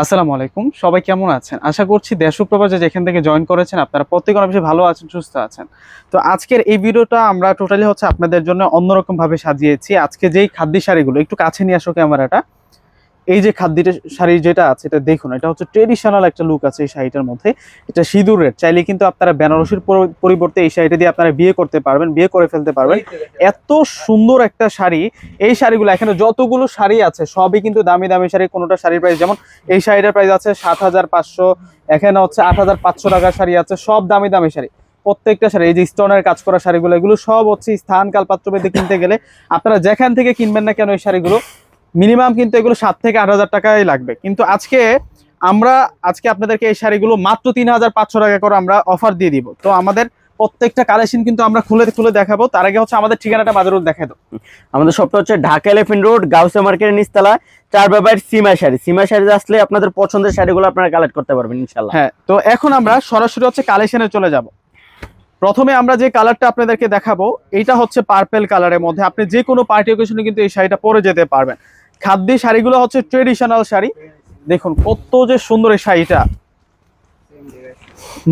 আসসালামু আলাইকুম। সবাই কেমন আছেন? আশা করছি দেশ ও প্রবাসে যেখান থেকে জয়েন করেছেন, আপনারা প্রত্যেক অনেক বেশি ভালো আছেন, সুস্থ আছেন। তো আজকের এই ভিডিওটা আমরা টোটালি হচ্ছে আপনাদের জন্য অন্যরকম ভাবে সাজিয়েছি। আজকে যেই খাদ্য শাড়িগুলো, একটু কাছে নিয়ে আসো ক্যামেরাটা এই যে খাদ্যটা শাড়ি যেটা আছে এটা দেখুন এটা হচ্ছে ট্রেডিশনাল একটা লুক আছে এই শাড়িটার মধ্যে। এটা সিঁদুর রেট চাইলে কিন্তু আপনারা বেনারসির পর- পরিবর্তে এই শাড়িটা দিয়ে আপনারা বিয়ে করতে পারবেন বিয়ে করে ফেলতে পারবেন। এত সুন্দর একটা শাড়ি এই শাড়িগুলো এখানে যতগুলো শাড়ি আছে সবই কিন্তু দামি দামি শাড়ি কোনোটা শাড়ির প্রাইস যেমন এই শাড়িটার প্রাইস আছে সাত হাজার পাঁচশো এখানে হচ্ছে আট হাজার পাঁচশো টাকার শাড়ি আছে সব দামি দামি শাড়ি। প্রত্যেকটা শাড়ি এই যে স্টোনের কাজ করা শাড়িগুলো এগুলো সব হচ্ছে স্থান কাল পাত্র কিনতে গেলে আপনারা যেখান থেকে কিনবেন না কেন এই শাড়িগুলো মিনিমাম কিন্তু এগুলো সাত থেকে আট হাজার টাকাই লাগবে। কিন্তু আজকে আমরা আজকে আপনাদেরকে এই শাড়িগুলো মাত্র তিন হাজার পাঁচশো টাকা করে আমরা অফার দিয়ে দিব। তো আমাদের প্রত্যেকটা কালেকশন কিন্তু আমরা খুলে খুলে দেখাবো। তার আগে হচ্ছে আমাদের ঠিকানাটা বাজার দেখা দাও। আমাদের শপটা হচ্ছে ঢাকা এলিফেন্ট রোড গাউসে মার্কেটের নিচতলা চার ব্যাপার সিমা শাড়ি। সিমা শাড়ি আসলে আপনাদের পছন্দের শাড়িগুলো আপনারা কালেক্ট করতে পারবেন ইনশাল্লাহ হ্যাঁ তো এখন আমরা সরাসরি হচ্ছে কালেকশনে চলে যাব। প্রথমে আমরা যে কালারটা আপনাদেরকে দেখাবো এটা হচ্ছে পার্পেল কালারের মধ্যে আপনি যে কোনো পার্টি অকেশনে কিন্তু এই শাড়িটা পরে যেতে পারবেন। খাদ্যি শাড়িগুলো হচ্ছে ট্রেডিশনাল শাড়ি। দেখুন, কত যে সুন্দর এই শাড়িটা।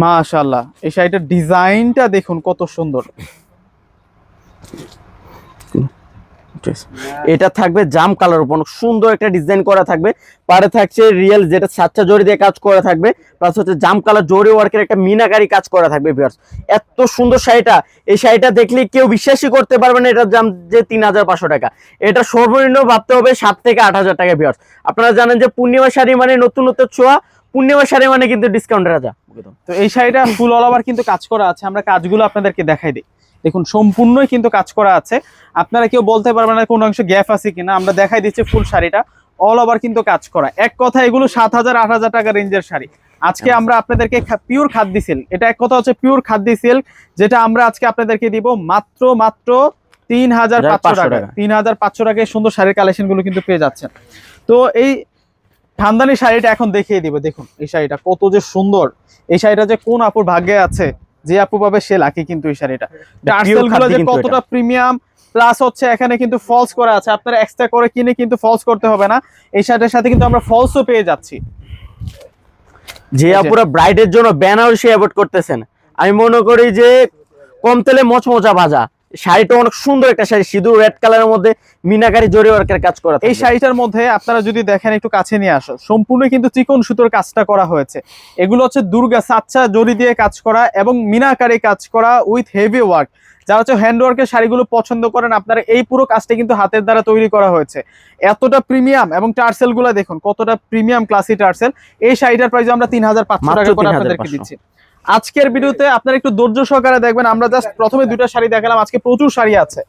মাশাল্লাহ এই শাড়িটার ডিজাইনটা দেখুন কত সুন্দর। এটা থাকবে জাম কালার উপর। সুন্দর একটা ডিজাইন করা থাকবে। পারে থাকছে রিয়েল যেটা জড়ি দিয়ে কাজ করা থাকবে প্লাস হচ্ছে জাম কালার জরি ওয়ার্কের একটা মিনাকারি কাজ করা থাকবে ভিউয়ার্স এত সুন্দর শাড়িটা। এই শাড়িটা দেখলে কেউ বিশ্বাসই করতে পারবে না এটার দাম যে তিন হাজার পাঁচশো টাকা। এটা সর্বনিম্ন ভাবতে হবে সাত থেকে আট হাজার টাকা ভিউয়ার্স আপনারা জানেন যে পূর্ণিমা শাড়ি মানে নতুন নতুন ছোঁয়া। পূর্ণিমা শাড়ি মানে কিন্তু ডিসকাউন্টের রাজা। তো এই শাড়িটা ফুল অল ওভার কিন্তু কাজ করা আছে। আমরা কাজগুলো আপনাদেরকে দেখাই দিই। দেখুন সম্পূর্ণই কিন্তু কাজ করা আছে। আপনারা কেউ বলতে পারবেন না কোনো অংশ গ্যাপ আছে কিনা। আমরা দেখাই দিচ্ছি ফুল শাড়িটা। অল ওভার কিন্তু কাজ করা। এক কথা এগুলো সাত হাজার আট হাজার টাকা রেঞ্জের শাড়ি। আজকে আমরা আপনাদেরকে পিওর খাদ্য সিল্ক এটা এক কথা হচ্ছে পিওর খাদ্য সিল্ক যেটা আমরা আজকে আপনাদেরকে দিব মাত্র মাত্র তিন হাজার পাঁচশো টাকা। তিন হাজার পাঁচশো টাকায় সুন্দর শাড়ির কালেকশনগুলো কিন্তু পেয়ে যাচ্ছেন। তো এই খানদানি শাড়িটা এখন দেখিয়ে দিব। দেখুন এই শাড়িটা কত যে সুন্দর। এই শাড়িটা যে কোন আপুর ভাগ্যে আছে যে আপু পাবে সে লাকি কিন্তু এই শাড়িটা। টার্সেলগুলো যে কতটা প্রিমিয়াম প্লাস হচ্ছে এখানে কিন্তু ফলস করা আছে। আপনারা এক্সট্রা করে কিনে কিন্তু ফলস করতে হবে না। এই শাড়িটার সাথে কিন্তু আমরা ফলসও পেয়ে যাচ্ছি। যে আপুরা ব্রাইডের জন্য বেনারসি অ্যাভয়েড করতেছেন। আমি মনে করি যে কম তেলে মচমচা ভাজা। শাড়িটা অনেক সুন্দর একটা শাড়ি সিঁদুর রেড কালারের মধ্যে মিনাকারি জরি ওয়ার্কের কাজ করা এই শাড়িটার মধ্যে আপনারা যদি দেখেন একটু কাছে নিয়ে আসো। সম্পূর্ণ কিন্তু চিকন সুতোর কাজটা করা হয়েছে। এগুলো হচ্ছে দুর্গা সাচ্চা জরি দিয়ে কাজ করা এবং মিনাকারি কাজ করা উইথ হেভি ওয়ার্ক যারা হচ্ছে হ্যান্ড ওয়ার্কের শাড়িগুলো পছন্দ করেন আপনারা এই পুরো কাজটা কিন্তু হাতের দ্বারা তৈরি করা হয়েছে। এতটা প্রিমিয়াম এবং টার্সেলগুলো দেখুন কতটা প্রিমিয়াম ক্লাসি টার্সেল। এই শাড়িটার প্রাইস আমরা তিন হাজার পাঁচশো টাকা করে আপনাদেরকে দিচ্ছি। আজকের ভিডিওতে আপনারা একটু ধৈর্য সহকারে দেখবেন আমরা জাস্ট প্রথমে দুইটা শাড়ি দেখালাম আজকে প্রচুর শাড়ি আছে।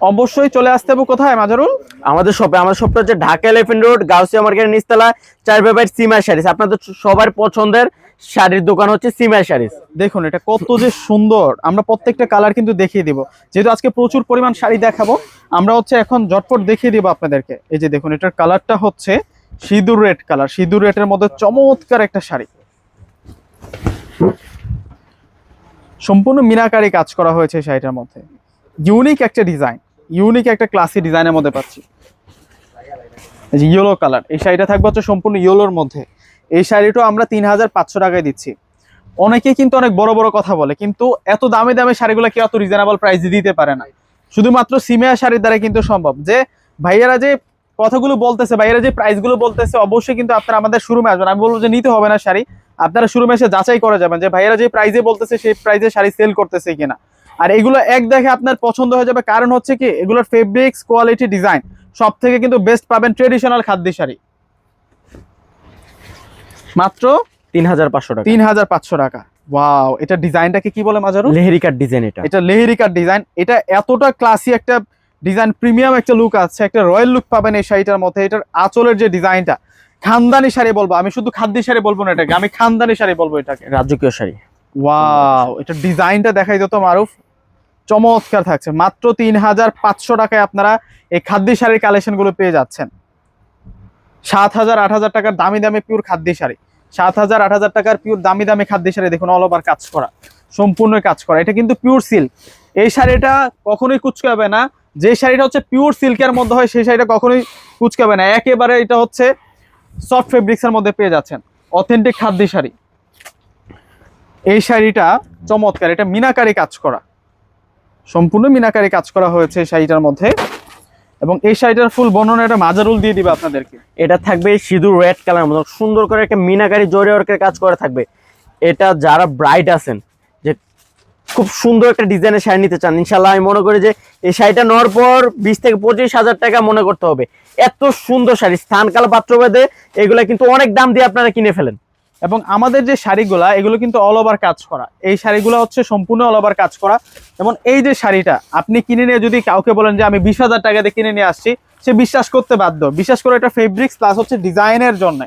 অবশ্যই চলে আসতে হবে কোথায় মাজারুল? আমাদের শপে আমাদের শপটা হচ্ছে ঢাকা এলিফেন্ট রোড গাউসিয়া মার্কেটের নিচতলা চার ব্যাপার সিমা শাড়িস। আপনাদের সবার পছন্দের শাড়ির দোকান হচ্ছে সিমা শাড়িস। দেখুন এটা কত যে সুন্দর। আমরা প্রত্যেকটা কালার কিন্তু দেখিয়ে দিব। যেহেতু আজকে প্রচুর পরিমাণ শাড়ি দেখাবো আমরা হচ্ছে এখন ঝটপট দেখিয়ে দিব আপনাদেরকে। এই যে দেখুন এটার কালারটা হচ্ছে সিঁদুর রেড কালার সিঁদুর রেডের মধ্যে চমৎকার একটা শাড়ি। সম্পূর্ণ মিনাকারি কাজ করা হয়েছে শাড়িটার মধ্যে। ইউনিক একটা ডিজাইন ইউনিক একটা ক্লাসি ডিজাইনের মধ্যে পাচ্ছি। এই যে ইয়েলো কালার এই শাড়িটা থাকবে হচ্ছে সম্পূর্ণ ইয়েলোর মধ্যে। এই শাড়িটাও আমরা তিন হাজার পাঁচশো টাকায় দিচ্ছি। অনেকে কিন্তু অনেক বড় বড় কথা বলে, কিন্তু এত দামে দামে শাড়িগুলো কেউ এত রিজনেবল প্রাইসে দিতে পারে না। শুধুমাত্র সিমিয়া শাড়ির দ্বারা কিন্তু সম্ভব। যে ভাইয়ারা যে কথাগুলো বলতেছে, ভাইয়ারা যে প্রাইসগুলো বলতেছে, অবশ্যই কিন্তু আপনারা আমাদের শুরুমে আসবেন। আমি বলব যে নিতে হবে না শাড়ি। আপনারা শুরু এসে যাচাই করে যাবেন যে ভাইয়ারা যে প্রাইজে বলতেছে সেই প্রাইজে শাড়ি সেল করতেছে কিনা। আর এগুলো এক দেখে আপনার পছন্দ হয়ে যাবে। কারণ হচ্ছে কি এগুলোর ফেব্রিক্স কোয়ালিটি ডিজাইন সব থেকে কিন্তু বেস্ট পাবেন ট্রেডিশনাল খাদ্য শাড়ি। মাত্র তিন হাজার পাঁচশো টাকা। তিন হাজার পাঁচশো টাকা। ওয়াও এটা ডিজাইনটাকে কি বলে মাজারু? লেহেরিকার ডিজাইন এটা। এটা লেহেরিকার ডিজাইন এটা এতটা ক্লাসি একটা ডিজাইন প্রিমিয়াম একটা লুক আছে একটা রয়্যাল লুক পাবেন এই শাড়িটার মধ্যে। এটার আঁচলের যে ডিজাইনটা খানদানি শাড়ি বলব। আমি শুধু খাদ্য শাড়ি বলব না এটাকে আমি খানদানি শাড়ি বলব এটাকে। রাজকীয় শাড়ি। ওয়াও এটা ডিজাইনটা দেখাই দিত মারুফ। চমৎকার থাকছে। মাত্র তিন হাজার পাঁচশো টাকায় আপনারা এই খাদ্য শাড়ির কালেকশনগুলো পেয়ে যাচ্ছেন। সাত হাজার আট হাজার টাকার দামি দামি পিওর খাদ্য শাড়ি। সাত হাজার আট হাজার টাকার পিওর দামি দামি খাদ্য শাড়ি দেখুন অল ওভার কাজ করা। সম্পূর্ণ কাজ করা। এটা কিন্তু পিওর সিল্ক। এই শাড়িটা কখনোই কুচকাবে না। যে শাড়িটা হচ্ছে পিওর সিল্কের মধ্যে হয় সেই শাড়িটা কখনোই কুচকাবে না। একেবারে এটা হচ্ছে সফট ফেব্রিক্সের মধ্যে পেয়ে যাচ্ছেন। অথেন্টিক খাদ্য শাড়ি। এই শাড়িটা চমৎকার, এটা মিনাকারি কাজ করা। সম্পূর্ণ মিনাকারি কাজ করা হয়েছে শাড়িটার মধ্যে। এবং এই শাড়িটার ফুল বর্ণনা এটা মাজারুল দিয়ে দিবে আপনাদেরকে। এটা থাকবে সিঁদুর রেড কালার মতো সুন্দর করে একটা মিনাকারি জরি ওয়ার্কের কাজ করা থাকবে। এটা যারা ব্রাইট আছেন খুব সুন্দর একটা ডিজাইনের শাড়ি নিতে চান। ইনশাল্লাহ আমি মনে করি যে এই শাড়িটা নেওয়ার পর বিশ থেকে পঁচিশ হাজার টাকা মনে করতে হবে। এত সুন্দর শাড়ি, স্থানকাল পাত্রভেদে এগুলো কিন্তু অনেক দাম দিয়ে আপনারা কিনে ফেলেন। এবং আমাদের যে শাড়িগুলা, এগুলো কিন্তু অল ওভার কাজ করা। এই শাড়িগুলো হচ্ছে সম্পূর্ণ অল ওভার কাজ করা। এবং এই যে শাড়িটা, আপনি কিনে নিয়ে যদি কাউকে বলেন যে আমি বিশ হাজার টাকা দিয়ে কিনে নিয়ে আসছি, সে বিশ্বাস করতে বাধ্য। বিশ্বাস করে এটা ফেব্রিক্স প্লাস হচ্ছে ডিজাইনের জন্য।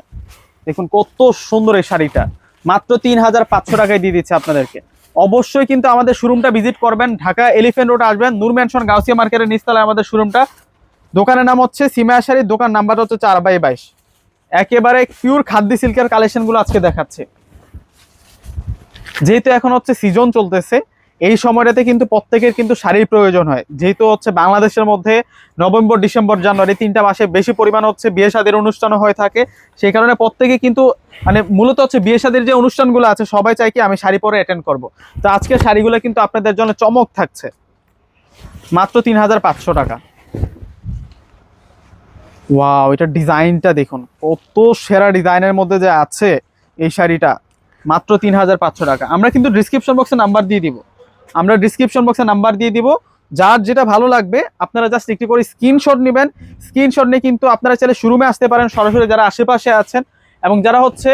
দেখুন কত সুন্দর এই শাড়িটা। মাত্র তিন হাজার পাঁচশো টাকায় দিয়ে দিচ্ছে আপনাদেরকে। অবশ্যই কিন্তু আমাদের শোরুমটা ভিজিট করবেন। ঢাকা এলিফেন্ট রোড আসবেন, নূর ম্যানশন গাউসিয়া মার্কেটের নিচতলায় আমাদের শোরুমটা দোকানের নাম হচ্ছে সিমা শাড়ির দোকান নাম্বার হচ্ছে চার বাই বাইশ। একেবারে পিওর খাদ্যি সিল্কের কালেকশনগুলো আজকে দেখাচ্ছে। যেহেতু এখন হচ্ছে সিজন চলতেছে এই সময়টাতে কিন্তু প্রত্যেকের কিন্তু শাড়ির প্রয়োজন হয়। যেহেতু হচ্ছে বাংলাদেশের মধ্যে নভেম্বর, ডিসেম্বর, জানুয়ারি তিনটা মাসে বেশি পরিমাণ হচ্ছে বিয়ে শাদির অনুষ্ঠানও হয়ে থাকে। সেই কারণে প্রত্যেকে কিন্তু মানে মূলত হচ্ছে বিয়ে শাদির যে অনুষ্ঠানগুলো আছে, সবাই চাই কি আমি শাড়ি পরে অ্যাটেন্ড করব। তো আজকে শাড়িগুলো কিন্তু আপনাদের জন্য চমক থাকছে। মাত্র তিন হাজার পাঁচশো টাকা। ওয়াও, এটা ডিজাইনটা দেখুন। কত সেরা ডিজাইনের মধ্যে যে আছে এই শাড়িটা। মাত্র তিন হাজার পাঁচশো টাকা। আমরা কিন্তু ডিসক্রিপশন বক্সে নাম্বার দিয়ে দিব। আমরা ডিসক্রিপশন বক্সে নাম্বার দিয়ে দিব। যার যেটা ভালো লাগবে, আপনারা জাস্ট একটি করে স্ক্রিনশট নেবেন। স্ক্রিনশট নিয়ে কিন্তু আপনারা চাইলে শোরুমে আসতে পারেন, সরাসরি যারা আশেপাশে আছেন এবং যারা হচ্ছে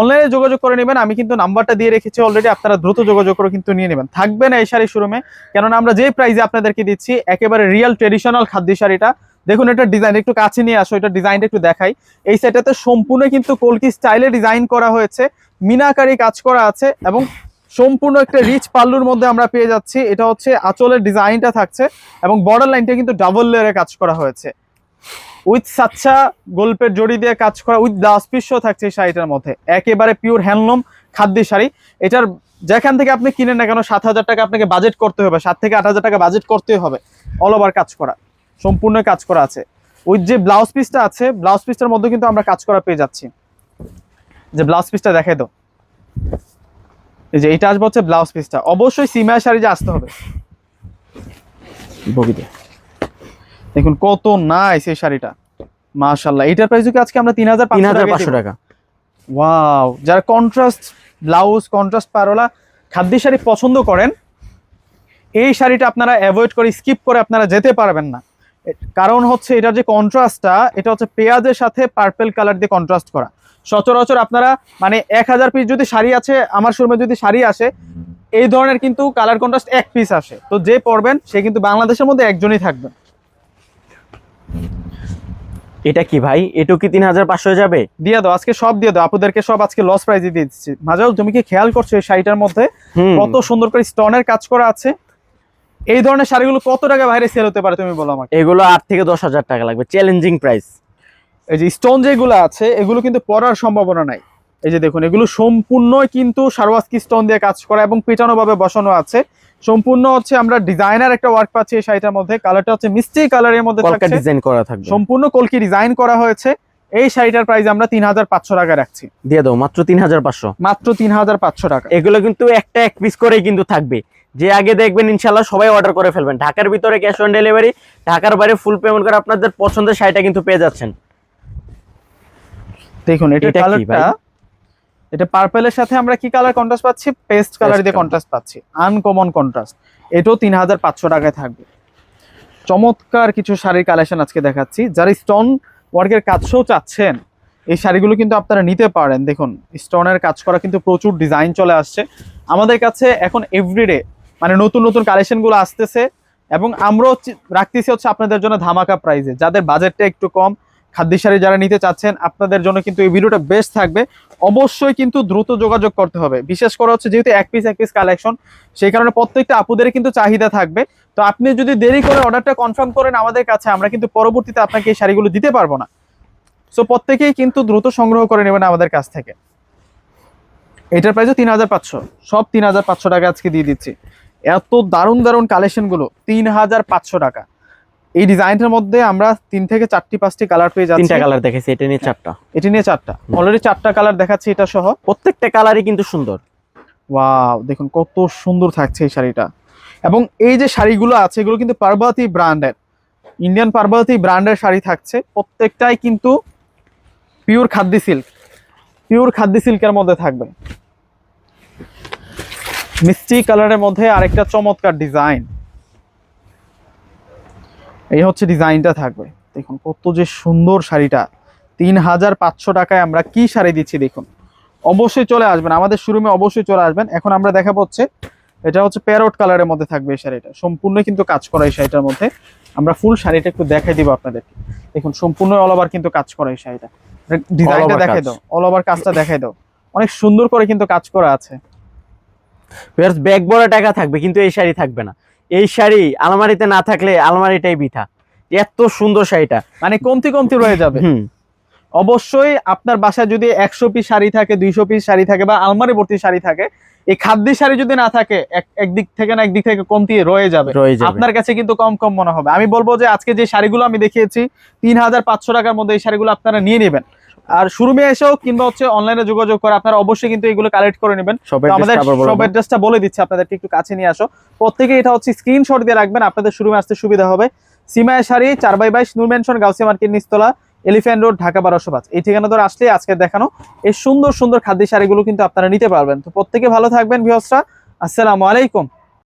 অনলাইনে যোগাযোগ করে নেবেন, আমি কিন্তু নাম্বারটা দিয়ে রেখেছি অলরেডি আপনারা দ্রুত যোগাযোগ করে কিন্তু নিয়ে নেবেন। থাকবে না এই শাড়ি শোরুমে কেননা আমরা যে প্রাইজে আপনাদেরকে দিচ্ছি, একেবারে রিয়েল ট্রেডিশনাল খাদ্য শাড়িটা। দেখুন, এটা ডিজাইন একটু কাছে নিয়ে আসো, এটা ডিজাইনটা একটু দেখাই। এই সেটাতে সম্পূর্ণ কিন্তু কলকি স্টাইলে ডিজাইন করা হয়েছে। মিনাকারি কাজ করা আছে এবং সম্পূর্ণ একটা রিচ পাল্লুর মধ্যে আমরা পেয়ে যাচ্ছি। এটা হচ্ছে আঁচলের ডিজাইনটা থাকছে এবং বর্ডার লাইনটা কিন্তু ডাবল লেয়ারে কাজ করা হয়েছে। উইথ সাচ্চা গল্পের জড়ি দিয়ে কাজ করা উইথ পিসও থাকছে এই শাড়িটার মধ্যে। একেবারে পিওর হ্যান্ডলুম খাদ্য শাড়ি। এটার যেখান থেকে আপনি কিনেন না কেন, সাত হাজার টাকা আপনাকে বাজেট করতে হবে, সাত থেকে আট হাজার টাকা বাজেট করতে হবে। অল ওভার কাজ করা, সম্পূর্ণ কাজ করা আছে। উইথ যে ব্লাউজ পিসটা আছে ব্লাউজ পিসটার মধ্যে কিন্তু আমরা কাজ করা পেয়ে যাচ্ছি। যে ব্লাউজ পিসটা দেখাই দাও। এই যে এটা আসবে হচ্ছে ব্লাউজ পিসটা। অবশ্যই সিমায়া শাড়ি যে আসতে হবে। বগিতে। দেখুন কত নাইস এই শাড়িটা। মাশাল্লাহ এটার প্রাইস কি আজকে আমরা তিন হাজার তিন হাজার পাঁচশো টাকা। ওয়াও যারা কন্ট্রাস্ট ব্লাউজ কন্ট্রাস্ট পারোলা খাদ্য শাড়ি পছন্দ করেন এই শাড়িটা আপনারা অ্যাভয়েড করে স্কিপ করে আপনারা যেতে পারবেন না। কারণ হচ্ছে এটার যে কন্ট্রাস্টটা এটা হচ্ছে পেঁয়াজের সাথে পার্পেল কালার দিয়ে কন্ট্রাস্ট করা। সচরাচর আপনারা মানে এক হাজার পিস যদি শাড়ি আছে আমার শোরুমে যদি শাড়ি আসে এই ধরনের কিন্তু কালার কন্ট্রাস্ট এক পিস আসে। তো যে পরবেন সে কিন্তু বাংলাদেশের মধ্যে একজনই থাকবেন এটা কি ভাই? এটাও কি তিন হাজার পাঁচশো যাবে? দিয়ে দাও আজকে সব দিয়ে দাও। আপুদেরকে সব আজকে লস প্রাইজে দিয়ে দিচ্ছি। মাজাও তুমি কি খেয়াল করছ এই শাড়িটার মধ্যে? কত সুন্দর করে স্টোনের কাজ করা আছে। এই ধরনের শাড়িগুলো কত টাকা বাইরে সেল হতে পারে তুমি বলো আমাকে? এগুলো আট থেকে দশ হাজার টাকা লাগবে চ্যালেঞ্জিং প্রাইস এই যে স্টোন যেগুলো আছে এগুলো কিন্তু পরার সম্ভাবনা নাই। এই যে দেখুন এগুলো সম্পূর্ণ কিন্তু সারওয়াস্কি স্টোন দিয়ে কাজ করা এবং পেটানো ভাবে বসানো আছে। সম্পূর্ণ হচ্ছে আমরা ডিজাইনার একটা ওয়ার্ক পাচ্ছি এই শাড়িটার মধ্যে। কালারটা হচ্ছে মিষ্টি কালারের মধ্যে ডিজাইন করা থাকবে। সম্পূর্ণ কলকি ডিজাইন করা হয়েছে। এই শাড়িটার প্রাইস আমরা তিন হাজার পাঁচশো টাকা রাখছি। দিয়ে দাও মাত্র তিন হাজার পাঁচশো। মাত্র তিন হাজার পাঁচশো টাকা। এগুলো কিন্তু একটা এক পিস করেই কিন্তু থাকবে। যে আগে দেখবেন ইনশাল্লাহ সবাই অর্ডার করে ফেলবেন। ঢাকার ভিতরে ক্যাশ অন ডেলিভারি ঢাকার বাইরে ফুল পেমেন্ট করে আপনাদের পছন্দের শাড়িটা কিন্তু পেয়ে যাচ্ছেন। দেখুন এটা কালারটা? এটা পার্পেলের সাথে আমরা কি কালার কন্ট্রাস্ট পাচ্ছি? পেস্ট কালার দিয়ে। কন্ট্রাস্ট পাচ্ছি। আনকমন কন্ট্রাস্ট এটাও তিন হাজার পাঁচশো টাকায় থাকবে। চমৎকার কিছু শাড়ির কালেকশন আজকে দেখাচ্ছি। যারা স্টোন ওয়ার্কের কাজও চাচ্ছেন, এই শাড়িগুলো কিন্তু আপনারা নিতে পারেন। দেখুন, স্টোনের কাজ করা কিন্তু প্রচুর ডিজাইন চলে আসছে। আমাদের কাছে এখন এভরিডে মানে নতুন নতুন কালেকশনগুলো আসতেছে এবং আমরাও রাখতেছি হচ্ছে আপনাদের জন্য ধামাকা প্রাইজে যাদের বাজেটটা একটু কম খাদ্য শাড়ি যারা নিতে চাচ্ছেন, আপনাদের জন্য কিন্তু এই ভিডিওটা বেস্ট থাকবে। অবশ্যই কিন্তু দ্রুত যোগাযোগ করতে হবে। বিশেষ করে হচ্ছে যেহেতু এক পিস এক পিস কালেকশন সেই কারণে প্রত্যেকটা আপুদের কিন্তু চাহিদা থাকবে। তো আপনি যদি দেরি করে অর্ডারটা কনফার্ম করেন আমাদের কাছে, আমরা কিন্তু পরবর্তীতে আপনাকে এই শাড়িগুলো দিতে পারব না। সো প্রত্যেকেই কিন্তু দ্রুত সংগ্রহ করে নেবেন আমাদের কাছ থেকে। এটার প্রাইসও তিন হাজার পাঁচশো। সব তিন হাজার পাঁচশো টাকা আজকে দিয়ে দিচ্ছি। এত দারুণ দারুণ কালেকশনগুলো তিন হাজার পাঁচশো টাকা। এই ডিজাইনটার মধ্যে আমরা তিন থেকে চারটি পাঁচটি কালার পেয়ে যাচ্ছি। তিনটা কালার দেখেছি এটা নিয়ে চারটা। এটি নিয়ে চারটা। অলরেডি চারটা কালার দেখাচ্ছি এটা সহ। প্রত্যেকটা কালারই কিন্তু সুন্দর। ওয়াও দেখুন কত সুন্দর থাকছে এই শাড়িটা। এবং এই যে শাড়িগুলো আছে এগুলো কিন্তু পার্বতী ব্র্যান্ডের ইন্ডিয়ান পার্বতী ব্র্যান্ডের শাড়ি থাকছে। প্রত্যেকটাই কিন্তু পিওর খাদ্য সিল্ক পিওর খাদ্য সিল্কের মধ্যে থাকবে। মিষ্টি কালারের মধ্যে আরেকটা চমৎকার ডিজাইন এই হচ্ছে ডিজাইনটা থাকবে। দেখুন কত যে সুন্দর শাড়িটা। তিন হাজার পাঁচশো টাকায় আমরা কি শাড়ি দিচ্ছি দেখুন। অবশ্যই চলে আসবেন আমাদের শোরুমে অবশ্যই চলে আসবেন। এখন আমরা দেখা হচ্ছে এটা হচ্ছে প্যারট কালারের মধ্যে থাকবে এই শাড়িটা। সম্পূর্ণ কিন্তু কাজ করা এই শাড়িটার মধ্যে। আমরা ফুল শাড়িটা একটু দেখাই দিব আপনাদেরকে। দেখুন সম্পূর্ণ অল ওভার কিন্তু কাজ করা এই শাড়িটা। ডিজাইনটা দেখাই দাও অল ওভার কাজটা দেখাই দাও। অনেক সুন্দর করে কিন্তু কাজ করা আছে। ব্যাগ বড় টাকা থাকবে কিন্তু এই শাড়ি থাকবে না। এই শাড়ি আলমারিতে না থাকলে আলমারিটাই বিথা। এত সুন্দর শাড়িটা। মানে কমতি কমতি রয়ে যাবে। অবশ্যই আপনার বাসায় যদি একশো পিস শাড়ি থাকে দুইশো পিস শাড়ি থাকে বা আলমারি ভর্তি শাড়ি থাকে এই খাদ্য শাড়ি যদি না থাকে এক একদিক থেকে না একদিক থেকে কমতি রয়ে যাবে। রয়ে যাবে। আপনার কাছে কিন্তু কম কম মনে হবে। আমি বলব যে আজকে যে শাড়িগুলো আমি দেখিয়েছি তিন হাজার পাঁচশো টাকার মধ্যে এই শাড়িগুলো আপনারা নিয়ে নেবেন। আর শোরুমে এসেও কিংবা হচ্ছে অনলাইনে যোগাযোগ করে আপনারা অবশ্যই কিন্তু এগুলো কালেক্ট করে নেবেন। আমাদের সব। অ্যাড্রেসটা বলে দিচ্ছি আপনাদেরকে একটু কাছে নিয়ে আসো। প্রত্যেকে এটা হচ্ছে স্ক্রিনশট দিয়ে রাখবেন আপনাদের শোরুমে আসতে সুবিধা হবে। সিমায়া শাড়ি চার বাই বাইশ নূর মেনশন গাউসিয়া মার্কেট নিস্তলা এলিফ্যান্ট রোড ঢাকা বারোশো পাঁচ। এই ঠিকানা ধরে আসলে আজকে দেখানো এই সুন্দর সুন্দর খাদ্য শাড়িগুলো কিন্তু আপনারা নিতে পারবেন। তো প্রত্যেকে ভালো থাকবেন ভিওসরা আসসালামু আলাইকুম।